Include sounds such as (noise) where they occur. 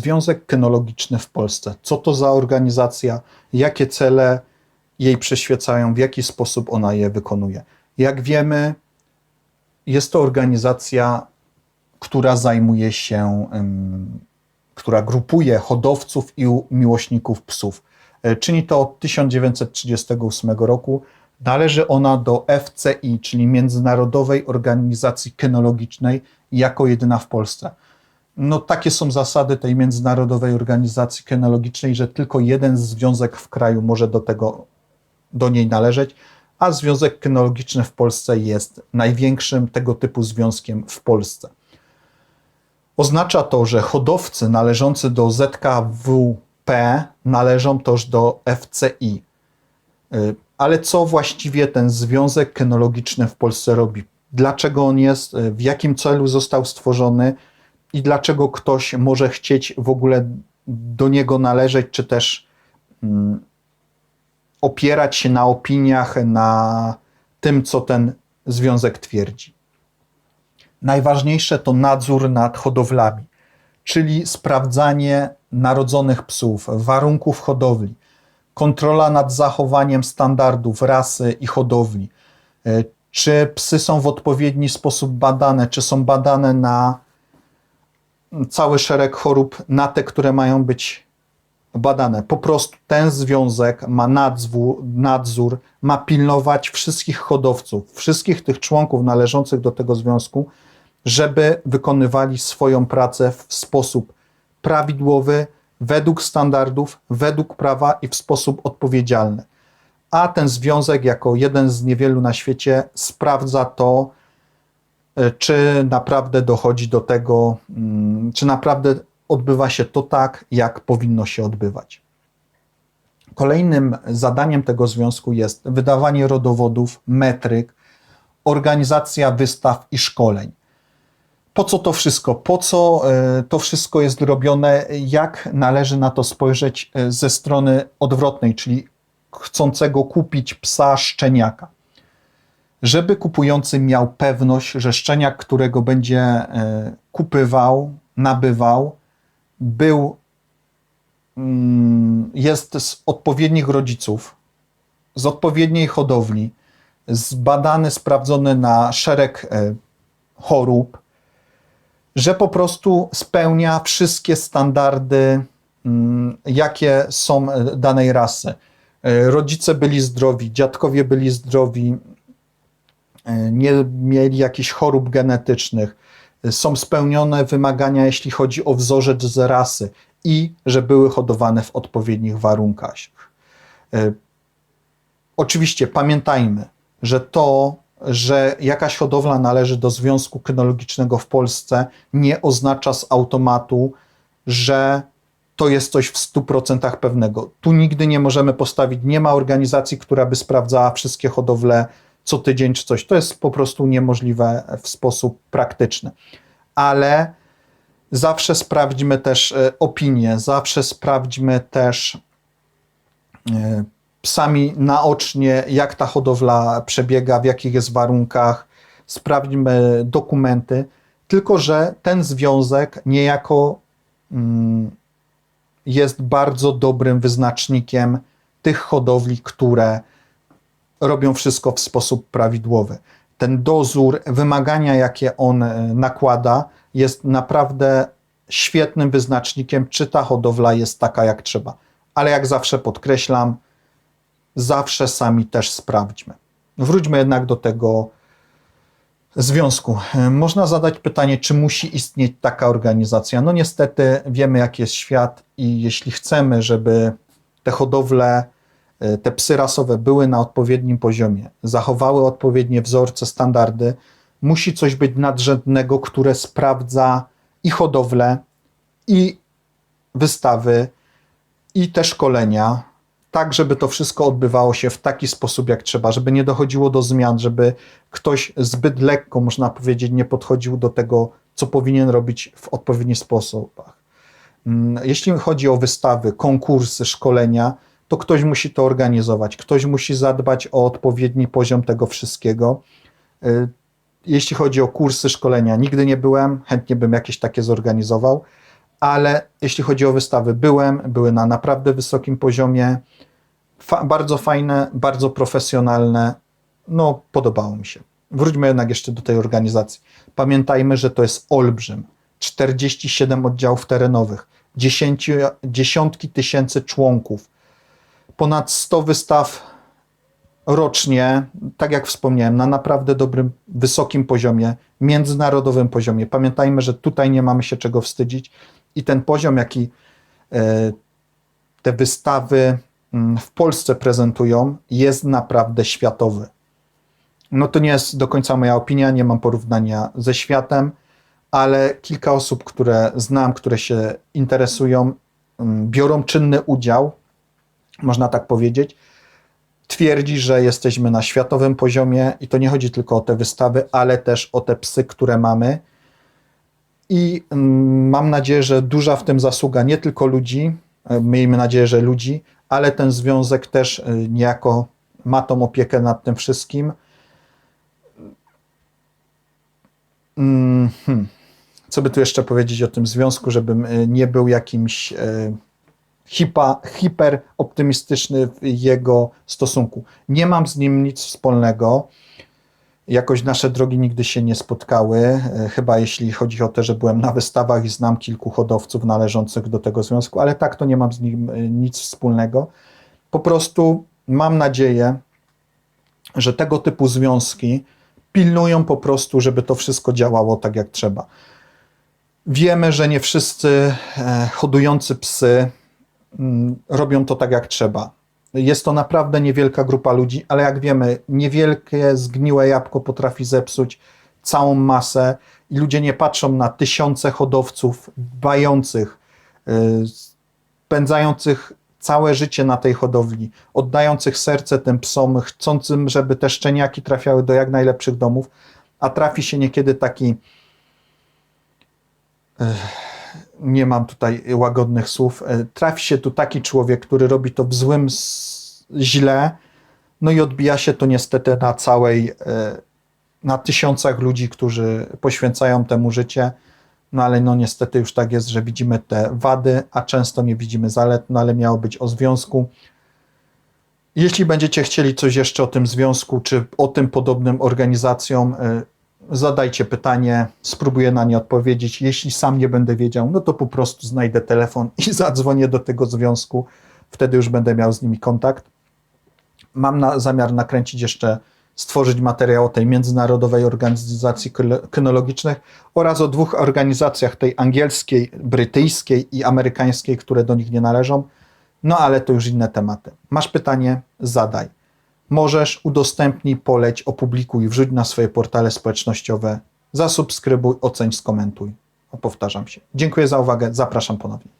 Związek Kynologiczny w Polsce. Co to za organizacja, jakie cele jej przyświecają, w jaki sposób ona je wykonuje. Jak wiemy, jest to organizacja, która zajmuje się, która grupuje hodowców i miłośników psów. E, czyni to od 1938 roku. Należy ona do FCI, czyli Międzynarodowej Organizacji Kynologicznej, jako jedyna w Polsce. No, takie są zasady tej Międzynarodowej Organizacji Kynologicznej, że tylko jeden związek w kraju może do tego, do niej należeć, a Związek Kynologiczny w Polsce jest największym tego typu związkiem w Polsce. Oznacza to, że hodowcy należący do ZKWP należą też do FCI. Y, ale co właściwie ten Związek Kynologiczny w Polsce robi? Dlaczego on jest, y, w jakim celu został stworzony i dlaczego ktoś może chcieć w ogóle do niego należeć, czy też mm, opierać się na opiniach, na tym, co ten związek twierdzi. Najważniejsze to nadzór nad hodowlami, czyli sprawdzanie narodzonych psów, warunków hodowli, kontrola nad zachowaniem standardów rasy i hodowli, e, czy psy są w odpowiedni sposób badane, czy są badane na cały szereg chorób, na te, które mają być badane. Po prostu ten związek ma nadzór, nadzór, ma pilnować wszystkich hodowców, wszystkich tych członków należących do tego związku, żeby wykonywali swoją pracę w sposób prawidłowy, według standardów, według prawa i w sposób odpowiedzialny. A ten związek, jako jeden z niewielu na świecie, sprawdza to, czy naprawdę dochodzi do tego, mm, czy naprawdę odbywa się to tak, jak powinno się odbywać. Kolejnym zadaniem tego związku jest wydawanie rodowodów, metryk, organizacja wystaw i szkoleń. Po co to wszystko? Po co e, to wszystko jest robione? Jak należy na to spojrzeć e, ze strony odwrotnej, czyli chcącego kupić psa szczeniaka? Żeby kupujący miał pewność, że szczeniak, którego będzie e, kupywał, nabywał, był, mm, jest z odpowiednich rodziców, z odpowiedniej hodowli, zbadany, sprawdzony na szereg e, chorób, że po prostu spełnia wszystkie standardy, mm, jakie są e, danej rasy. Rodzice byli zdrowi, dziadkowie byli zdrowi, nie mieli jakichś chorób genetycznych, są spełnione wymagania, jeśli chodzi o wzorzec z rasy i że były hodowane w odpowiednich warunkach. E, oczywiście pamiętajmy, że to, że jakaś hodowla należy do Związku Kynologicznego w Polsce, nie oznacza z automatu, że to jest coś w 100% pewnego. Tu nigdy nie możemy postawić, nie ma organizacji, która by sprawdzała wszystkie hodowle co tydzień czy coś. To jest po prostu niemożliwe w sposób praktyczny. Ale zawsze sprawdźmy też e, opinię, zawsze sprawdźmy też e, sami naocznie, jak ta hodowla przebiega, w jakich jest warunkach, sprawdźmy dokumenty. Tylko, że ten związek niejako mm, jest bardzo dobrym wyznacznikiem tych hodowli, które robią wszystko w sposób prawidłowy. Ten dozór, wymagania, jakie on e, nakłada, jest naprawdę świetnym wyznacznikiem, czy ta hodowla jest taka, jak trzeba. Ale jak zawsze podkreślam, zawsze sami też sprawdźmy. Wróćmy jednak do tego związku. E, można zadać pytanie, czy musi istnieć taka organizacja? No niestety wiemy, jaki jest świat i jeśli chcemy, żeby te hodowle te psy rasowe były na odpowiednim poziomie, zachowały odpowiednie wzorce, standardy, musi coś być nadrzędnego, które sprawdza i hodowlę, i wystawy, i te szkolenia, tak żeby to wszystko odbywało się w taki sposób, jak trzeba, żeby nie dochodziło do zmian, żeby ktoś zbyt lekko, można powiedzieć, nie podchodził do tego, co powinien robić w odpowiednich sposobach. Mm, jeśli chodzi o wystawy, konkursy, szkolenia, to ktoś musi to organizować, ktoś musi zadbać o odpowiedni poziom tego wszystkiego. Y, jeśli chodzi o kursy, szkolenia, nigdy nie byłem, chętnie bym jakieś takie zorganizował, ale jeśli chodzi o wystawy, byłem, były na naprawdę wysokim poziomie, fa- bardzo fajne, bardzo profesjonalne, no podobało mi się. Wróćmy jednak jeszcze do tej organizacji. Pamiętajmy, że to jest olbrzym. 47 oddziałów terenowych, 10, dziesiątki tysięcy członków, ponad 100 wystaw rocznie, tak jak wspomniałem, na naprawdę dobrym, wysokim poziomie, międzynarodowym poziomie. Pamiętajmy, że tutaj nie mamy się czego wstydzić i ten poziom, jaki e, te wystawy mm, w Polsce prezentują, jest naprawdę światowy. No to nie jest do końca moja opinia, nie mam porównania ze światem, ale kilka osób, które znam, które się interesują, mm, biorą czynny udział, można tak powiedzieć, twierdzi, że jesteśmy na światowym poziomie i to nie chodzi tylko o te wystawy, ale też o te psy, które mamy. I mm, mam nadzieję, że duża w tym zasługa nie tylko ludzi, e, miejmy nadzieję, że ludzi, ale ten związek też e, niejako ma tą opiekę nad tym wszystkim. Mm, hmm. Co by tu jeszcze powiedzieć o tym związku, żebym e, nie był jakimś hipa, hiperoptymistyczny w jego stosunku. Nie mam z nim nic wspólnego. Jakoś nasze drogi nigdy się nie spotkały, e, chyba jeśli chodzi o to, że byłem na wystawach i znam kilku hodowców należących do tego związku, ale tak to nie mam z nim e, nic wspólnego. Po prostu mam nadzieję, że tego typu związki pilnują po prostu, żeby to wszystko działało tak jak trzeba. Wiemy, że nie wszyscy e, hodujący psy robią to tak jak trzeba. Jest to naprawdę niewielka grupa ludzi, ale jak wiemy, niewielkie zgniłe jabłko potrafi zepsuć całą masę i ludzie nie patrzą na tysiące hodowców dbających, y, spędzających całe życie na tej hodowli, oddających serce tym psom, chcącym, żeby te szczeniaki trafiały do jak najlepszych domów, a trafi się niekiedy taki nie mam tutaj łagodnych słów, e, trafi się tu taki człowiek, który robi to w złym źle, no i odbija się to niestety na całej, e, na tysiącach ludzi, którzy poświęcają temu życie, no ale no niestety już tak jest, że widzimy te wady, a często nie widzimy zalet, no ale miało być o związku. Jeśli będziecie chcieli coś jeszcze o tym związku, czy o tym podobnym organizacjom, y, zadajcie pytanie, spróbuję na nie odpowiedzieć. Jeśli sam nie będę wiedział, no to po prostu znajdę telefon i (laughs) zadzwonię do tego związku. Wtedy już będę miał z nimi kontakt. Mam na, zamiar nakręcić jeszcze, stworzyć materiał o tej międzynarodowej organizacji kynologicznych oraz o dwóch organizacjach, tej angielskiej, brytyjskiej i amerykańskiej, które do nich nie należą. No ale to już inne tematy. Masz pytanie? Zadaj. Możesz, udostępnij, poleć, opublikuj, wrzuć na swoje portale społecznościowe. Zasubskrybuj, oceń, skomentuj. O, powtarzam się. Dziękuję za uwagę. Zapraszam ponownie.